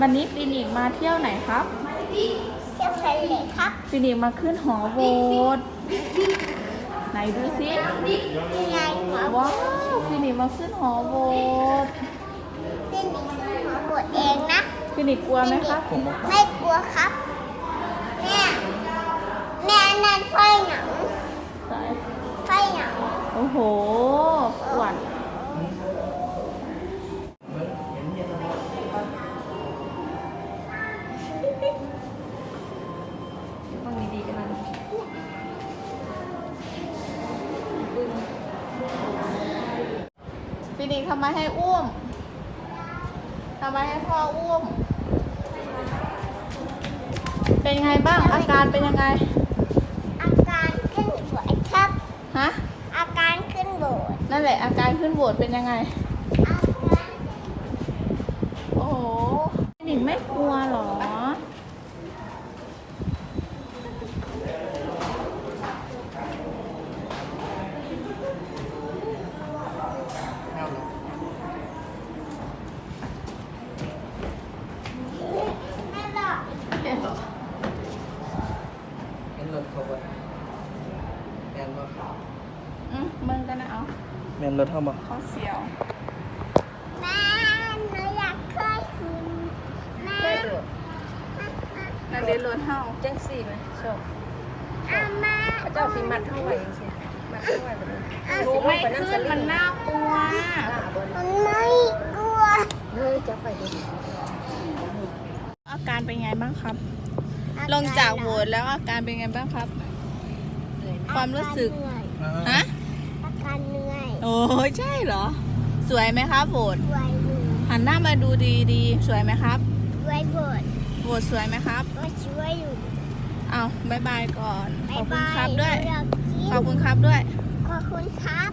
วันนี้ฟินิกซ์มาเที่ยวไหนครับเที่ยวทะเลครับฟินิกซ์มาขึ้นหอโหวตไหนดูสิยังไงครับว้าวฟินิกซ์มาขึ้นหอโหวตเล่นหนูกดเองนะฟินิกซ์กลัวไหมครับไม่กลัวครับแม่แม่อันนั่นไฟหนังไฟหนังโอ้โหอ้วน ต้องดีๆกันนะฟินิกซ์ทำไมให้อุ้มทำไมให้พ่ออุ้ม เป็นไงบ้าง อาการเป็นยังไง อาการขึ้นโบดครับ ฮะ อาการขึ้นโบดนั่นแหละอาการขึ้นโหวตเป็นยังไง อาการ โอ้โหหนิงไม่กลัวเหรอ ไม่หรอก เห็น รถเขาบ่แมนบ่อืมมึงกันนะเอาแมนรถเท่าบ่ข้อเสียวแม่หนูอยากเคยขึ้นแม่นั่นเดี๋ยวรถเฮาจังสี่ไหมชอบอามาพระเจ้าสิมัดเท่าไหร่ยังสิมัดเท่าไหร่แบบนี้หนูไม่ขึ้นมันน่ากลัวล่าบนมันไม่กลัวเฮ้ยจะไปดูอาการเป็นไงบ้างครับ ลงจากโหวตแล้วอาการเป็นไงบ้างครับ ความรู้สึกเหนื่อยฮะ อาการเหนื่อยโอ้ยใช่เหรอ สวยไหมครับโหวตไวอยู่หันหน้ามาดูดีๆสวยไหมครับไวโบดโหวตสวยไหมครับ ก็ช่วยอยู่เอาบายบายก่อนขบ๊าอยบคุณบายครับด้วยเราอยากกินขอบคุณครับด้วย ขอบคุณครับ